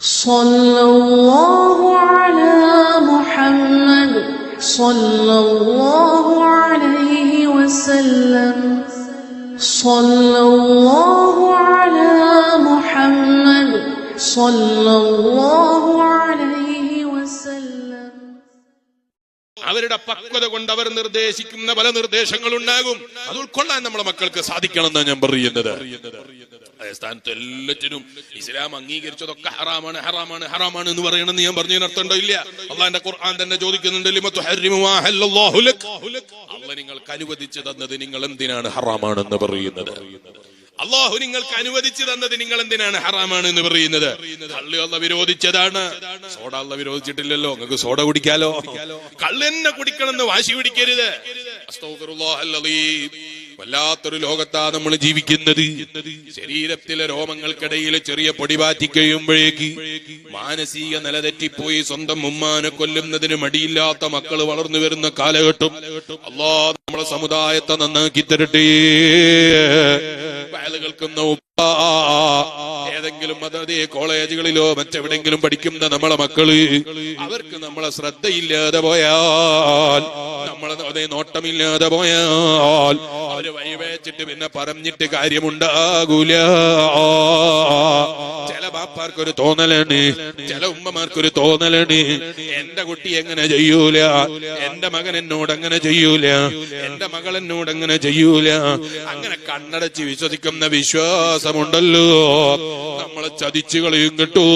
صلى الله على محمد صلى الله عليه وسلم صلى الله على محمد صلى الله عليه وسلم അവരുടെ പക്വത കൊണ്ട് അവർ നിർദ്ദേശിക്കുന്ന പല നിർദ്ദേശങ്ങൾ ഉണ്ടാകും അത് ഉൾക്കൊള്ളാൻ നമ്മളെ മക്കൾക്ക് സാധിക്കണം എന്നാണ് ഞാൻ പറയുന്നത് അതേ സ്ഥാനത്ത് എല്ലാറ്റിനും ഇസ്ലാം അംഗീകരിച്ചതൊക്കെ ഹറാമാണ് ഹറാമാണ് ഹറാമാണ് എന്ന് പറയണമെന്ന് ഞാൻ പറഞ്ഞു അർത്ഥമുണ്ടോ ഇല്ല? അള്ളാന്റെ ഖുർആൻ തന്നെ ചോദിക്കുന്നുണ്ട് അള്ള നിങ്ങൾക്ക് അനുവദിച്ചു തന്നത് നിങ്ങൾ എന്തിനാണ് ഹറാമാണെന്ന് പറയുന്നത്? അള്ളാഹു നിങ്ങൾക്ക് അനുവദിച്ചു തന്നത് നിങ്ങൾ എന്തിനാണ് ഹറാമാണ് എന്ന് പറയുന്നത്? കള്ള് അല്ല വിരോധിച്ചതാണ്. സോഡ അല്ല വിരോധിച്ചിട്ടില്ലല്ലോ നിങ്ങൾക്ക് സോഡ കുടിക്കാലോ? കള്ള് തന്നെ കുടിക്കണമെന്ന് വാശി പിടിക്കരുത്. വല്ലാത്തൊരു ലോകത്താ നമ്മൾ ജീവിക്കുന്നത്. ശരീരത്തിലെ രോമങ്ങൾക്കിടയിൽ ചെറിയ പൊടി പാറ്റി കഴിയുമ്പോഴേക്ക് മാനസിക നില തെറ്റിപ്പോയി സ്വന്തം ഉമ്മാനെ കൊല്ലുന്നതിന് മടിയില്ലാത്ത മക്കൾ വളർന്നു വരുന്ന കാലഘട്ടം അള്ളാ നമ്മളെ സമുദായത്തെ നന്നാക്കി തരട്ടെ. വയലുകൾക്കുന്ന ഉപ്പ. ഏതെങ്കിലും അതേ കോളേജുകളിലോ മറ്റെവിടെങ്കിലും പഠിക്കുന്ന നമ്മളെ മക്കൾ അവർക്ക് നമ്മളെ ശ്രദ്ധയില്ലാതെ പോയാൽ നമ്മളെ അതേ നോട്ടമില്ലാതെ പോയാൽ അവർ വൈവേച്ചിട്ട് പിന്നെ പറഞ്ഞിട്ട് കാര്യമുണ്ടാകൂല. ചില ബാപ്പാർക്കൊരു തോന്നലാണ് ചില ഉമ്മമാർക്കൊരു തോന്നലാണ്. എന്റെ കുട്ടി എങ്ങനെ ചെയ്യൂല? എന്റെ മകൻ എന്നോട് അങ്ങനെ ചെയ്യൂല? എന്റെ മകൾ എന്നോട് അങ്ങനെ ചെയ്യൂല? അങ്ങനെ കണ്ണടച്ച് വിശ്വസിക്കുന്ന വിശ്വാസമുണ്ടല്ലോ. നമ്മളെ ചതിച്ചു കളയും കേട്ടോ.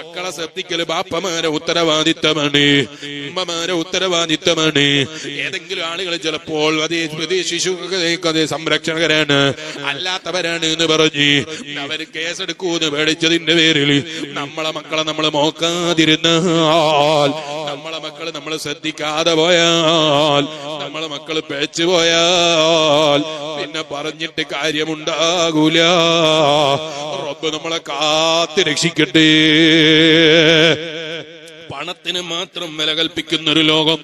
മക്കളെ ശ്രദ്ധിക്കൽ ബാപ്പമാരെ ഉത്തരവാദിത്തമാണ് ഉമ്മമാരെ ഉത്തരവാദിത്തമാണ്. ഏതെങ്കിലും ആളുകൾ ചിലപ്പോൾ അതേ അതേ ശിശു അതേ സംരക്ഷകരാണ് അല്ലാത്തവരാണ് എന്ന് പറഞ്ഞ് അവർ കേസെടുക്കൂന്ന് പേടിച്ചതിന്റെ പേരിൽ നമ്മളെ മക്കളെ നമ്മൾ നോക്കാതിരുന്നാൽ നമ്മളെ മക്കൾ നമ്മൾ ശ്രദ്ധിക്കാതെ പോയാൽ നമ്മളെ മക്കൾ പേച്ചു പോയാൽ പിന്നെ പറഞ്ഞിട്ട് കാര്യമുണ്ടാകൂല. റബ്ബ് നമ്മളെ കാത്തി രക്ഷിക്കട്ടെ. പണത്തിന് മാത്രം വില കൽപ്പിക്കുന്ന ഒരു ലോകം.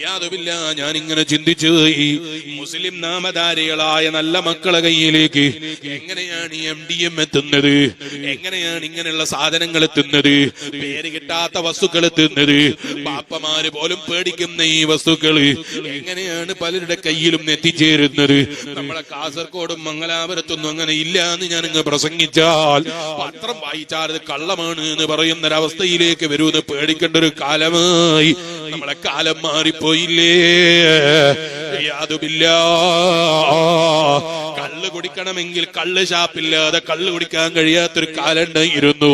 യാതൊവില്ല ഞാൻ ഇങ്ങനെ ചിന്തിച്ചു ഈ മുസ്ലിം നാമധാരികളായ നല്ല മക്കളെ കയ്യിലേക്ക് എങ്ങനെയാണ് ഈ എം ഡി എം എത്തുന്നത്? എങ്ങനെയാണ് ഇങ്ങനെയുള്ള സാധനങ്ങൾ എത്തുന്നത്? പേര് കിട്ടാത്ത വസ്തുക്കൾ എത്തുന്നത്? പാപ്പമാര് പോലും പേടിക്കുന്ന ഈ വസ്തുക്കൾ എങ്ങനെയാണ് പലരുടെ കയ്യിലും എത്തിച്ചേരുന്നത്? നമ്മളെ കാസർഗോഡും മംഗലാപുരത്തൊന്നും അങ്ങനെ ഇല്ല എന്ന് ഞാൻ ഇങ്ങ് പ്രസംഗിച്ചാൽ പത്രം വായിച്ചാൽ കള്ളമാണ് എന്ന് പറയുന്ന ഒരവസ്ഥയിലേക്ക് വരുമെന്ന് പേടിക്കേണ്ട ഒരു കാലമായി. നമ്മളെ കാലം മാറിപ്പോയില്ലേ? കള്ള് കുടിക്കണമെങ്കിൽ കള്ള് ഷാപ്പില്ലാതെ കള്ള് കുടിക്കാൻ കഴിയാത്തൊരു കാലം ഉണ്ടായിരുന്നു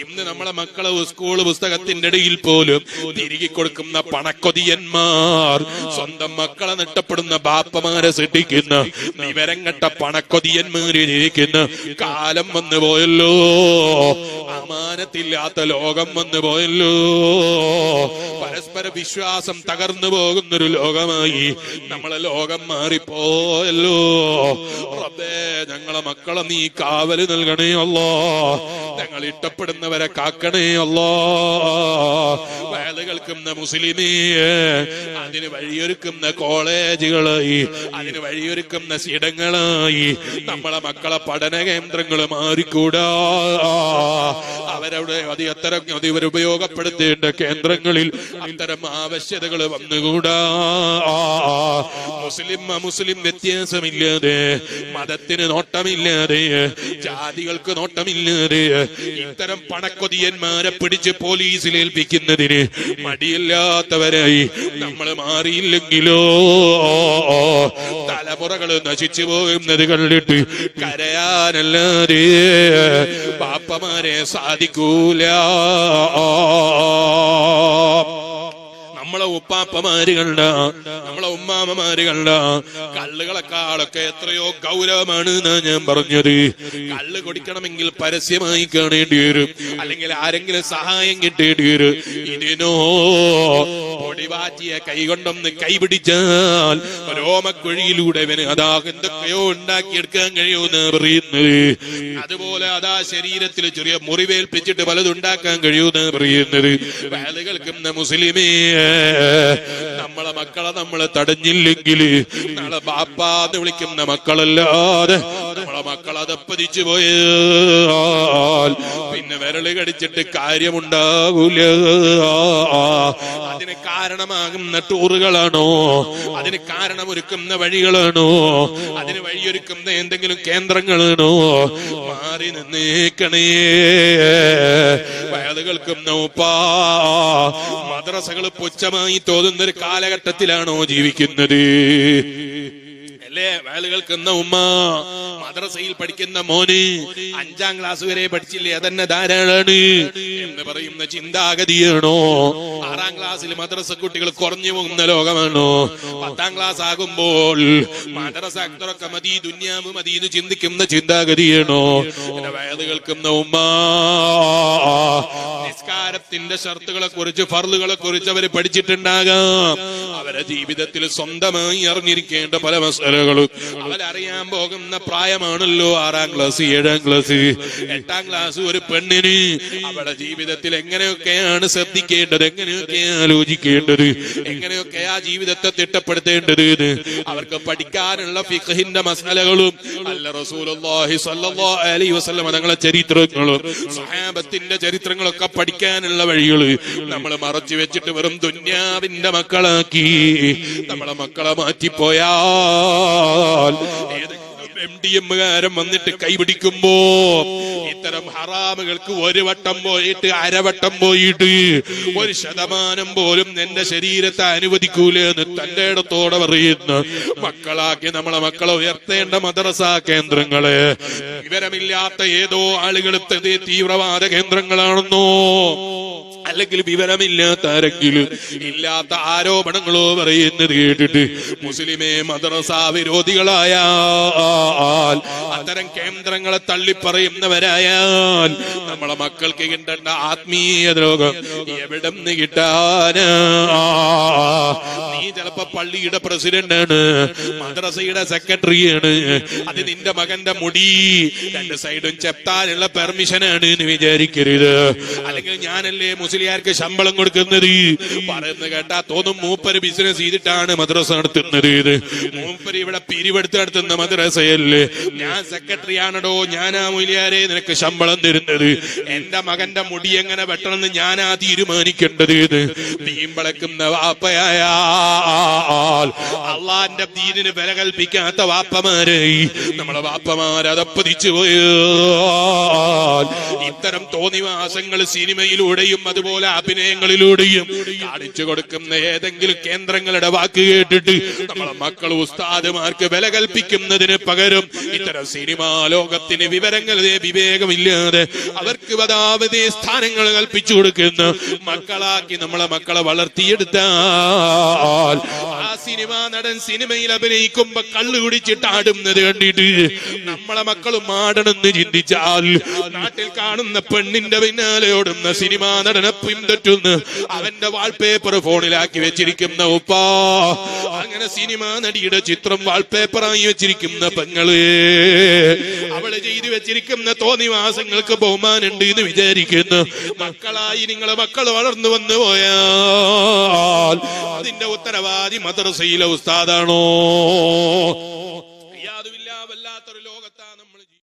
ഇന്ന് നമ്മളെ മക്കളെ സ്കൂൾ പുസ്തകത്തിന്റെ ഇടയിൽ പോലും തിരികെ കൊടുക്കുന്ന പണക്കൊതിയന്മാർ സ്വന്തം മക്കളെ നഷ്ടപ്പെടുന്ന ബാപ്പമാരെ സൃഷ്ടിക്കുന്ന വിവരം കെട്ട പണക്കൊതിയന്മാരെ ജീവിക്കുന്ന കാലം വന്നു പോയല്ലോ. അമാനത്തില്ലാത്ത ലോകം വന്നു പോയല്ലോ. പരസ്പര വിശ്വാസം തകർന്നു പോകുന്നൊരു ലോകമായി. നമ്മളെ ലോകം മാറിപ്പോയല്ലോ. ഞങ്ങളെ മക്കളെ നീ കാവൽ നൽകണേ അല്ലോ ഞങ്ങൾ ഇഷ്ടപ്പെടുന്നവരെ കാക്കണേ അല്ലോ. കേൾക്കുന്ന മുസ്ലിമേ അതിന് വഴിയൊരുക്കുന്ന കോളേജുകളായി അതിന് വഴിയൊരുക്കുന്ന ഇടങ്ങളായി നമ്മളെ മക്കളെ പഠന കേന്ദ്രങ്ങൾ മാറിക്കൂടാ. അവരവിടെ അത് അത്തരം അത് ഇവർ ഉപയോഗപ്പെടുത്തേണ്ട കേന്ദ്രങ്ങളിൽ അത്തരം ആവശ്യതകൾ വന്നുകൂടാ. മുസ്ലിം മുസ്ലിം വ്യത്യാസമില്ലാതെ മതത്തിന് നോട്ടമില്ലാതെ ജാതികൾക്ക് നോട്ടമില്ലാതെ ഇത്തരം പണക്കൊതിയന്മാരെ പിടിച്ച് പോലീസിൽ ഏൽപ്പിക്കുന്നതിന് മടിയില്ലാത്തവരായി നമ്മൾ മാറിയില്ലെങ്കിലോ? തലമുറകൾ നശിച്ചു പോകുന്നത് കണ്ടിട്ട് കരയാനല്ലാതെ പാപ്പമാരെ സാധിക്കൂല. നമ്മളെ ഉപ്പാപ്പമാര് കണ്ട നമ്മളെ ഉമ്മാമ്മമാര് കണ്ട കള്ളുകളെക്കാളൊക്കെ എത്രയോ ഗൗരവമാണ് ഞാൻ പറഞ്ഞത്. കള്ള് കൊടിക്കണമെങ്കിൽ പരസ്യമായി കാണേണ്ടി വരും. അല്ലെങ്കിൽ ആരെങ്കിലും സഹായം കിട്ടേണ്ടി വരും. ഇതിനോ പൊടിവാറ്റിയ കൈകൊണ്ടൊന്ന് കൈപിടിച്ചാൽ രോമക്കുഴിയിലൂടെ ഇവന് അതാ എന്തൊക്കെയോ ഉണ്ടാക്കിയെടുക്കാൻ കഴിയുമെന്ന് പറയുന്നത്. അതുപോലെ അതാ ശരീരത്തിൽ ചെറിയ മുറിവേൽപ്പിച്ചിട്ട് പലതുണ്ടാക്കാൻ കഴിയുമെന്ന് പറയുന്നത്. വയൽ കേൾക്കുന്ന മുസ്ലിമേ നമ്മളെ മക്കളെ നമ്മൾ തടഞ്ഞില്ലെങ്കിൽ നാളെ ബാപ്പാന്ന് വിളിക്കുന്ന മക്കളല്ലാതെ നമ്മളെ മക്കൾ അതപ്പതിച്ചു പോയാൽ പിന്നെ വിരൽ കടിച്ചിട്ട് കാര്യമുണ്ടാകൂല അതിന് കാരണമാകുന്ന ടൂറുകളാണോ? അതിന് കാരണമൊരുക്കുന്ന വഴികളാണോ? അതിന് വഴിയൊരുക്കുന്ന എന്തെങ്കിലും കേന്ദ്രങ്ങളാണോ? മാറി നിന്നേക്കണേ. വയലുകൾക്കും നോപ്പാ മദ്രസകൾ പുച്ഛമായി തോന്നുന്ന ഒരു കാലഘട്ടത്തിലാണോ ജീവിക്കുന്നത്? അല്ലേ? വയലുകൾക്കുന്ന ഉമ്മ മദ്രസയിൽ പഠിക്കുന്ന മോന് അഞ്ചാം ക്ലാസ് വരെ പഠിച്ചില്ലേ? അതന്നെ ധാരാളാണ്. എന്ന് പറയുന്ന ചിന്താഗതിയാണോ? ആറാം ക്ലാസ്സിൽ മദ്രസ കുട്ടികൾ കുറഞ്ഞു പോകുന്ന ലോകമാണോ? പത്താം ക്ലാസ് ആകുമ്പോൾ മദ്രസ അക്തറൊക്കെ മതി ദുന്യാവ് മതി എന്ന് ചിന്തിക്കുന്ന ചിന്താഗതിയാണോ? എന്റെ കേൾക്കുന്ന ഉമ്മ നിസ്കാരത്തിന്റെ ഷർത്തുകളെ കുറിച്ച് ഫർളുകളെ കുറിച്ച് അവർ പഠിച്ചിട്ടുണ്ടാകാം. അവരെ ജീവിതത്തിൽ സ്വന്തമായി അറിഞ്ഞിരിക്കേണ്ട പല മസാലകളും. അവരറിയാൻ പോകുന്ന പ്രായമാണല്ലോ ആറാം ക്ലാസ് ഏഴാം ക്ലാസ് എട്ടാം ക്ലാസ് ഒരു പെണ്ണിന്. അവളുടെ ജീവിതത്തിൽ എങ്ങനെയൊക്കെയാണ് ശ്രദ്ധിക്കേണ്ടത്? എങ്ങനെയൊക്കെ ആലോചിക്കേണ്ടത്? എങ്ങനെയൊക്കെ ആ ജീവിതത്തെ തിട്ടപ്പെടുത്തേണ്ടത്? അവർക്ക് പഠിക്കാനുള്ള ഫിഖഹിന്റെ മസാലകളും അല്ല റസൂലുള്ളാഹി സ്വല്ലല്ലാഹു അലൈഹി വസല്ലം തങ്ങളെ ചരിത്രങ്ങളും സഹാബത്തിന്റെ ചരിത്രങ്ങളൊക്കെ പഠിക്കാനുള്ള വഴികൾ നമ്മൾ മറച്ചു വെച്ചിട്ട് വെറും ദുന്യാവിന്റെ മക്കളാക്കി. നമ്മളെ മക്കളെ മാറ്റിപ്പോയാൽ ഏതെങ്കിലും എം ഡി എമ്മുകാരൻ വന്നിട്ട് കൈപിടിക്കുമ്പോ ഇത്തരം ഹറാമുകൾക്ക് ഒരു വട്ടം പോയിട്ട് അരവട്ടം പോയിട്ട് ഒരു ശതമാനം പോലും എന്റെ ശരീരത്തെ അനുവദിക്കൂലെന്ന് തന്റെ ഇടത്തോടെ പറയുന്നു. മക്കളാക്കി നമ്മളെ മക്കളെ ഉയർത്തേണ്ട മദ്രസ കേന്ദ്രങ്ങൾ. വിവരമില്ലാത്ത ഏതോ ആളുകൾ തീവ്രവാദ കേന്ദ്രങ്ങളാണെന്നോ? അല്ലെങ്കിൽ വിവരമില്ലാത്ത ആരെങ്കിലും ഇല്ലാത്ത ആരോപണങ്ങളോ പറയുന്നത് കേട്ടിട്ട് മുസ്ലിമേ മദ്രസ വിരോധികളായാൽ അത്തരം കേന്ദ്രങ്ങളെ തള്ളിപ്പറയുന്നവരായാൽ നമ്മളെ മക്കൾക്ക് കിട്ടേണ്ട ആത്മീയ രോഗം എവിടെ നിന്ന് കിട്ടാനാ? ചിലപ്പോ പള്ളിയുടെ ആണ് മദ്രസയുടെ സെക്രട്ടറിയാണ് അത് നിന്റെ മകന്റെ മുടി. രണ്ട് സൈഡും ചെത്താനുള്ള പെർമിഷനാണ് എന്ന് വിചാരിക്കരുത്. അല്ലെങ്കിൽ ഞാനല്ലേ മുസ്ലിയാർക്ക് ശമ്പളം കൊടുക്കുന്നത്? പറയുന്നത് കേട്ടാ തോന്നും മൂപ്പര് ബിസിനസ് ചെയ്തിട്ടാണ് മദ്രസ നടത്തുന്നത് ഇത്. മൂപ്പര് ഇവിടെ പിരിവെടുത്ത് നടത്തുന്ന മദ്രസയല്ലേ? ഞാൻ സെക്രട്ടറി ആണടോ ഞാനാ മുലിയാരെ നിനക്ക് ശമ്പളം തരുന്നത്? എന്റെ മകന്റെ മുടി എങ്ങനെ വെട്ടണമെന്ന് ഞാനാ തീരുമാനിക്കേണ്ടത് ഇത്? വീമ്പളക്കുന്ന വാപ്പയായ അള്ളാന്റെ ദീനിന് വില കൽപ്പിക്കാത്ത വാപ്പമാരെ നമ്മളെ വാപ്പമാരതപ്പതിച്ചു പോയാൽ ഇത്തരം തോന്നിവാസങ്ങൾ സിനിമയിലൂടെയും അതുപോലെ അഭിനയങ്ങളിലൂടെയും കാണിച്ചു കൊടുക്കുന്ന ഏതെങ്കിലും കേന്ദ്രങ്ങളുടെ വാക്ക് കേട്ടിട്ട് നമ്മളെ മക്കൾ ഉസ്താദുമാർക്ക് വില കൽപ്പിക്കുന്നതിന് പകരം ഇത്തരം സിനിമാ ലോകത്തിന് വിവരങ്ങളിലെ വിവേകമില്ലാതെ അവർക്ക് പതാവധി സ്ഥാനങ്ങൾ കൽപ്പിച്ചു കൊടുക്കുന്ന. മക്കളാക്കി നമ്മളെ മക്കളെ വളർത്തിയെടുത്താൽ ആ സിനിമാ നടൻ സിനിമയിൽ അഭിനയിക്കുമ്പോ കള്ളു കുടിച്ചിട്ട് ആടുന്നത് കണ്ടിട്ട് നമ്മളെ മക്കളും ആടണമെന്ന് ചിന്തിച്ചാൽ നാട്ടിൽ കാണുന്ന പെണ്ണിന്റെ പിന്നാലെ ഓടുന്ന സിനിമാ നടനെ പിന്തുറ്റുന്ന് അവന്റെ വാൾപേപ്പർ ഫോണിലാക്കി വെച്ചിരിക്കുന്ന ഉപ്പാ. അങ്ങനെ സിനിമാ നടിയുടെ ചിത്രം വാൾപേപ്പറായി വെച്ചിരിക്കുന്ന പെങ്ങൾ. ചെയ്തു വെച്ചിരിക്കുന്ന തോന്നിവാസങ്ങൾക്ക് ബഹുമാനുണ്ട് എന്ന് വിചാരിക്കുന്നു. മക്കളായി നിങ്ങളെ മക്കൾ വളർന്നു വന്നു പോയാൽ അതിന്റെ ഉത്തരവാദി മദ്രസയിലെ ഉസ്താദാണോ?